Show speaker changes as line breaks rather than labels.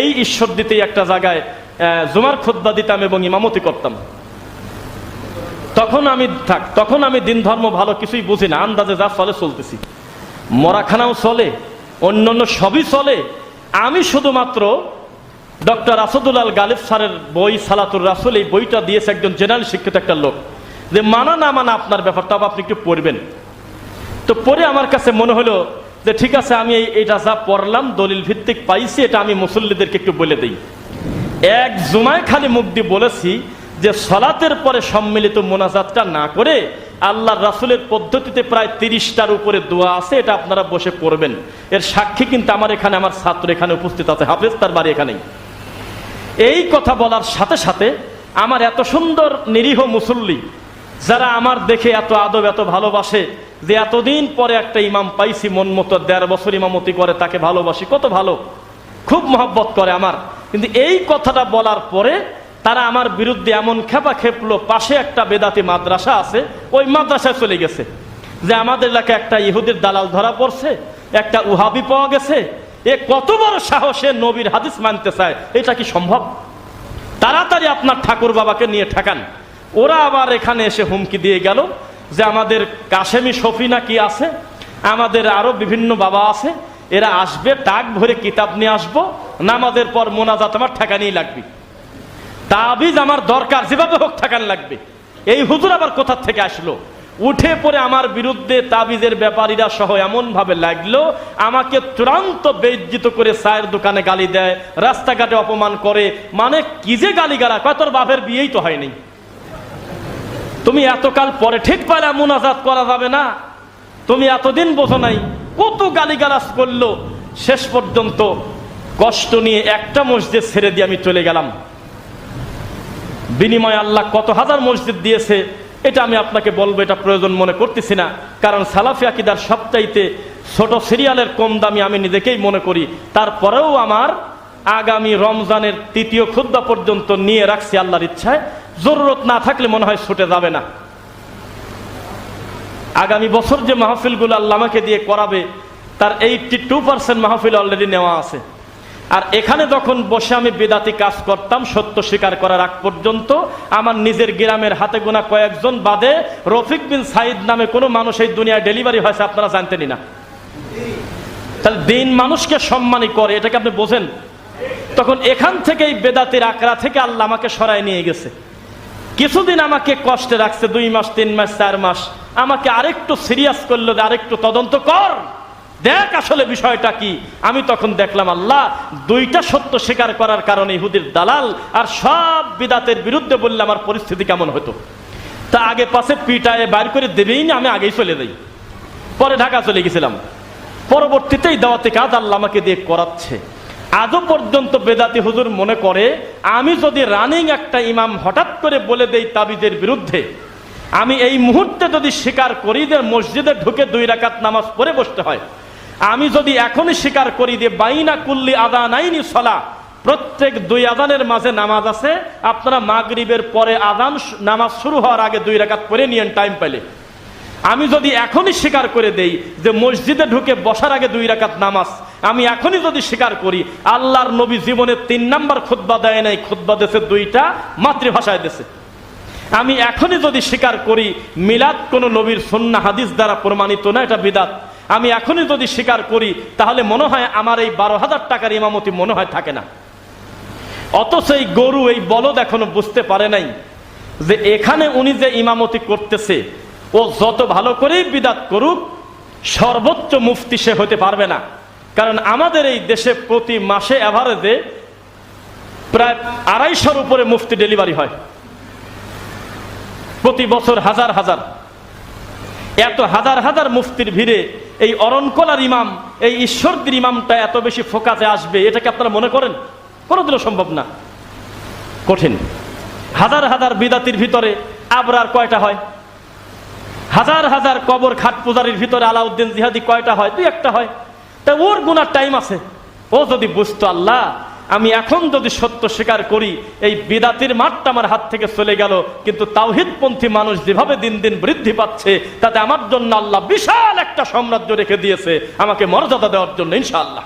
এই ঈশ্বর দিতেই একটা জায়গায় জুমার খোদ্া দিতাম এবং ইমামতি করতাম। তখন আমি থাক, তখন আমি দিন ধর্ম ভালো কিছুই বুঝি না, আন্দাজে যা চলে চলতেছি। মরাখানাও চলে অন্য অন্য সবই চলে। আমি শুধুমাত্র ডক্টর আসাদুল আল গালিব স্যারের বই, সালাতুর রাসুল, এই বইটা দিয়েছে একজন জেনারেল শিক্ষিত একটা লোক। যে মানা না মানা আপনার ব্যাপারটা আপনি একটু পড়বেন। তো পরে আমার কাছে মনে হলো যে ঠিক আছে, আমি এটা যা পড়লাম, দলিল ভিত্তিক পাইছি, এটা আমি মুসল্লিদেরকে একটু বলে দিই। এক জুমায় খালি দিয়ে বলেছি যে সলাতের পরে সম্মিলিত মোনাজাতটা না করে আল্লাহর রাসুলের পদ্ধতিতে প্রায় তিরিশটার উপরে দোয়া আছে, এটা আপনারা বসে পড়বেন। এর সাক্ষী কিন্তু আমার এখানে, আমার ছাত্র এখানে উপস্থিত আছে, হাফেজ তার বাড়ি এখানেই। এই কথা বলার সাথে সাথে আমার এত সুন্দর নিরীহ মুসল্লি যারা আমার দেখে এত আদব, এত ভালোবাসে যে এতদিন পরে একটা ইমাম পাইছি, মন মতো দেড় বছর ইমামতি করে, তাকে ভালোবাসি, কত ভালো। খুব মহব্বত করে আমার। কিন্তু এই কথাটা বলার পরে তারা আমার বিরুদ্ধে এমন খেপা খেপলো, পাশে একটা বেদাতি মাদ্রাসা আছে, ওই মাদ্রাসায় চলে গেছে। যে আমাদের এলাকায় একটা ইহুদির দালাল ধরা পড়ছে, একটা উহাবি পাওয়া গেছে, এ কত বড় সাহসে নবীর হাদিস মানতে চায়, এটা কি সম্ভব? তাড়াতাড়ি আপনার ঠাকুর বাবাকে নিয়ে ঠেকান। ওরা আবার এখানে এসে হুমকি দিয়ে গেল যে আমাদের কাশেমি শফি না কি আছে, আমাদের আরও বিভিন্ন বাবা আছে, এরা আসবে টাক ভরে কিতাব নিয়ে আসব, নামাজের পর মোনাজাত আমার ঠেকানিই লাগবে। তাবিজ আমার দরকার, যেভাবে হোক ঠেকান লাগবে। এই হুজুর আবার কোথা থেকে আসলো? উঠে পড়ে আমার বিরুদ্ধে তাবিজের ব্যাপারীরা সহ এমন ভাবে লাগল, আমাকে চূড়ান্ত বেজ্জিত করে চায়ের দোকানে গালি দেয়, রাস্তাঘাটে অপমান করে। মানে কি যে গালি গালা কয় তোর বাপের বিয়েই তো হয়নি। তুমি এতকাল পরে ঠিক পালে মুনাজাত করা যাবে না। তুমি এতদিন বোঝো নাই, কত গালিগালাজ করল। শেষ পর্যন্ত কষ্ট নিয়ে একটা মসজিদ ছেড়ে দিয়ে আমি চলে গেলাম। বিনিময় আল্লাহ কত হাজার মসজিদ দিয়েছে, এটা আমি আপনাকে বলব, এটা প্রয়োজন মনে করতেছি না। কারণ সালাফি আকিদার সবচাইতে ছোট সিরিয়ালের কম দামি আমি নিজেকেই মনে করি। তারপরেও আমার আগামী রমজানের তৃতীয় ক্ষুদ্া পর্যন্ত নিয়ে রাখছি আল্লাহর ইচ্ছায়। জরুরত না থাকলে মনে হয় ছুটে যাবে না। আগামী বছর যে মাহফিলগুলো আল্লাহ আমাকে দিয়ে করাবে, তার eighty two percent Mahfil already নেওয়া আছে। আর এখানে যখন বসে আমি বেদাতি কাজ করতাম, সত্য স্বীকার করার আগ পর্যন্ত আমার নিজের গ্রামের হাতে গোনা কয়েকজন বাদে রফিক বিন সাইদ নামে কোনো মানুষ এই দুনিয়ায় ডেলিভারি হয়েছে আপনারা জানতেনই না। তাহলে দিন মানুষকে সম্মানই করে, এটাকে আপনি বোঝেন? তখন এখান থেকেই বেদাতির আকড়া থেকে আল্লাহ আমাকে সরায় নিয়ে গেছে। কিছুদিন আমাকে কষ্টে রাখছে, দুই মাস, তিন মাস, চার মাস। আমাকে আরেকটু সিরিয়াস করল আরেকটু তদন্ত কর। দেখ আসলে বিষয়টা কি। আমি তখন দেখলাম, আল্লাহ, দুইটা সত্য স্বীকার করার কারণে ইহুদির দালাল আর সব বিদাতের বিরুদ্ধে বললে আমার পরিস্থিতি কেমন হতো। তা আগে পাশে পিটায়ে বাইর করে দেবেই না, আমি আগেই চলে যাই। পরে ঢাকা চলে গেছিলাম। পরবর্তীতেই দাওয়াতে কাজ আল্লাহ আমাকে দিয়ে করাচ্ছে। আজও পর্যন্ত বেদাতি হুজুর মনে করে, আমি যদি রানিং একটা ইমাম হঠাৎ করে বলে দেই তাবিজের বিরুদ্ধে, আমি এই মুহূর্তে যদি স্বীকার করি যে মসজিদে ঢুকে দুই রাকাত নামাজ পড়ে বসতে হয়, আমি যদি এখনই স্বীকার করি যে বাইনা কুল্লি আদা নাইনি সলা, প্রত্যেক দুই আদানের মাঝে নামাজ আছে, আপনারা মাগরিবের পরে আদান নামাজ শুরু হওয়ার আগে দুই রাকাত পরে নিয়েন টাইম পেলে আমি যদি এখনই স্বীকার করে দেই যে মসজিদে ঢুকে বসার আগে দুই রাকাত নামাজ আমি এখনই যদি স্বীকার করি, আল্লাহর নবী জীবনে তিন নাম্বার খুদ্া দেয় নাই খুদ্া দেশে দুইটা মাতৃভাষায় দেশে। আমি এখনই যদি স্বীকার করি, মিলাদ কোন নবীর সন্না হাদিস দ্বারা প্রমাণিত না, এটা বিদাত। আমি এখনই যদি স্বীকার করি, তাহলে মনে হয় আমার এই বারো হাজার টাকার ইমামতি মনে হয় থাকে না। অথচ এই গরু, এই বলদ এখনও বুঝতে পারে নাই যে এখানে উনি যে ইমামতি করতেছে, ও যত ভালো করেই বিদাত করুক, সর্বোচ্চ মুফতি সে হতে পারবে না। কারণ আমাদের এই দেশে প্রতি মাসে অ্যাভারেজে প্রায় আড়াইশোর উপরে মুফতি ডেলিভারি হয়। প্রতি বছর হাজার হাজার। এত হাজার হাজার মুফতির ভিড়ে এই অরণকলার ইমাম, এই ঈশ্বরদের ইমামটা এত বেশি ফোকাসে আসবে, এটাকে আপনারা মনে করেন? কোনোদিনও সম্ভব না। কঠিন। হাজার হাজার বিদাতির ভিতরে আবরার কয়টা হয়? হাজার হাজার কবর খাট পূজারির ভিতরে আলাউদ্দিন জিহাদি কয়টা হয়? দুই একটা হয়। তা ওর গুনার টাইম আছে। ও যদি বুঝতো, আল্লাহ, আমি এখন যদি সত্য স্বীকার করি, এই বিদাতির মাঠটা আমার হাত থেকে চলে গেল, কিন্তু তাওহিদপন্থী মানুষ যেভাবে দিন দিন বৃদ্ধি পাচ্ছে, তাতে আমার জন্য আল্লাহ বিশাল একটা সাম্রাজ্য রেখে দিয়েছে, আমাকে মর্যাদা দেওয়ার জন্য, ইনশাআল্লাহ।